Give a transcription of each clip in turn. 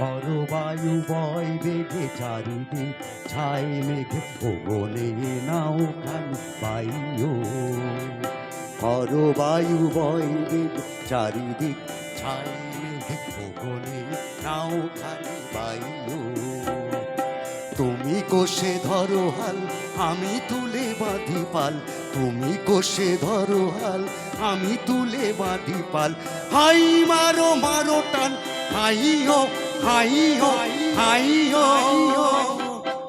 ঝড় বায়ু বয় বেগে চারিদিন, ছাই মেঘে বলে নাও খান পাইও। ঝড় বায়ু বয় বেগে চারিদিক ছাই মেঘে বলে নাও খান পাইও। তুমি কোষে ধরো হাল, আমি তুলে বাঁধি পাল। তুমি কোষে ধরো হাল, আমি তুলে বাঁধি পাল। হাই মারো মারো টান হাইও হাইও হাইও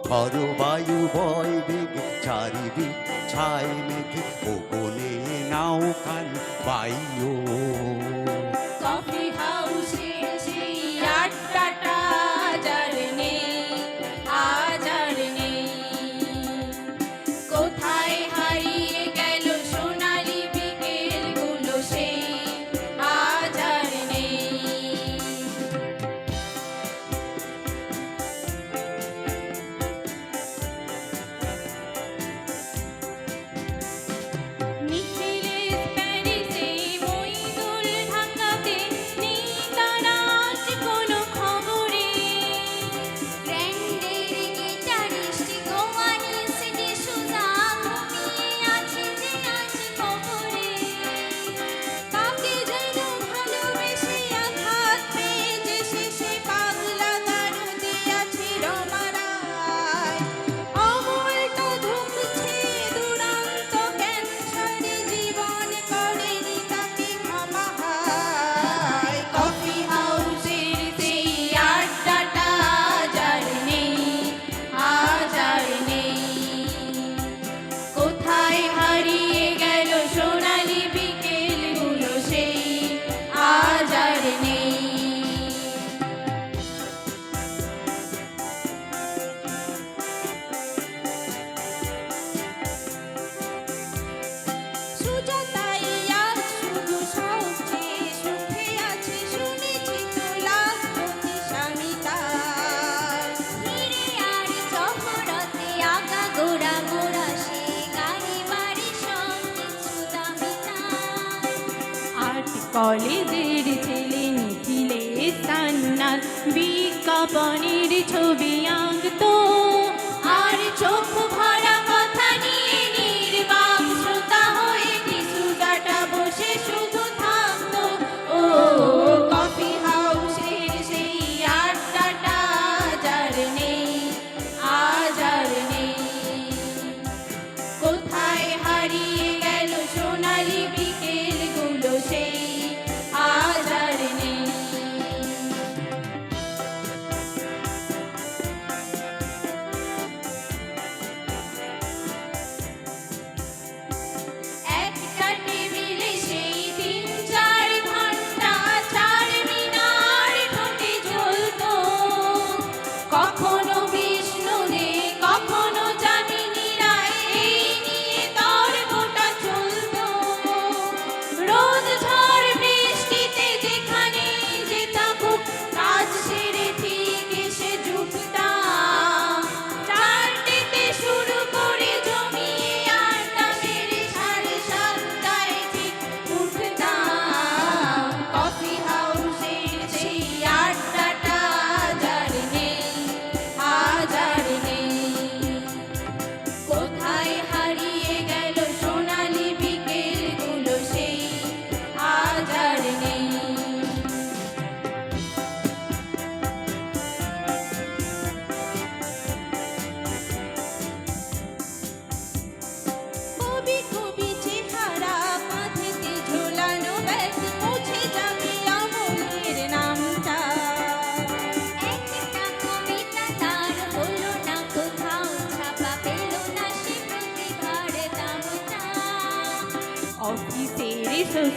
ঝড় বায়ু বয় বেগে চারিদিক ছাই মেঘে ওগোলে নাও কান বাইও কলেজের ছেলে নিখিলে সান্নাত বিজ্ঞাপনের ছবি আঁকত। আর চোখ ভরা কথা নিয়ে নির্বাক শ্রোতা হয়ে শিশুদাটা বসে শুধু থাকত ও কফি হাউসের সেই আড্ডাটা আজার নেই আজার নেই। কোথায় হারিয়ে গেল সোনালি বিক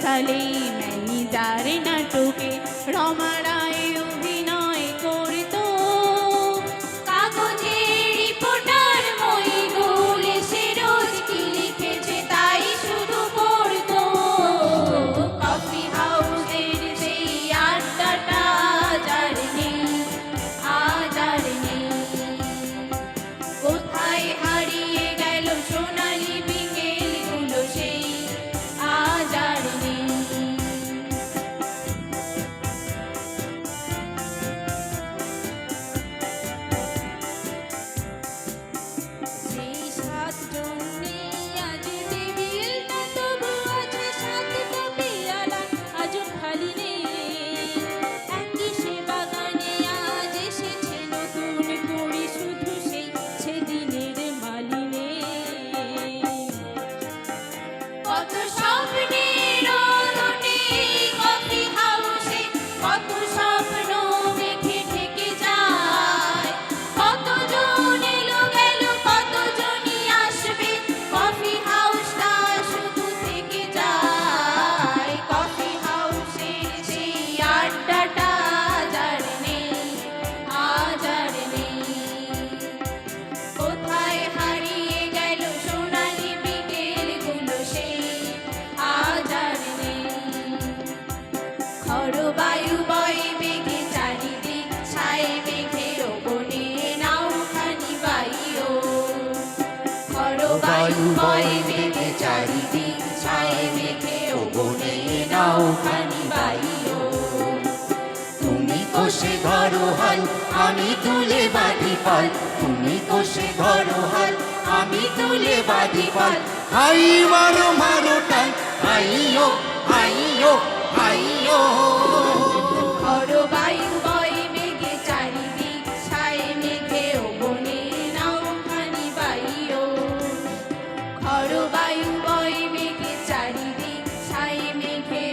সালেম যার নাটকে রমারায় বায়ু মেঘে চারিদিক ছায় মেঘে ওবনে নাওখানি বাইও। তুমি কোষে ধরো হাল, আমি তুলে বাঁধি পাল। তুমি কোষে ধরো হাল, আমি তুলে বাঁধি পাল। হাই মারো মারো টান হাইও হাইও হাইও make it.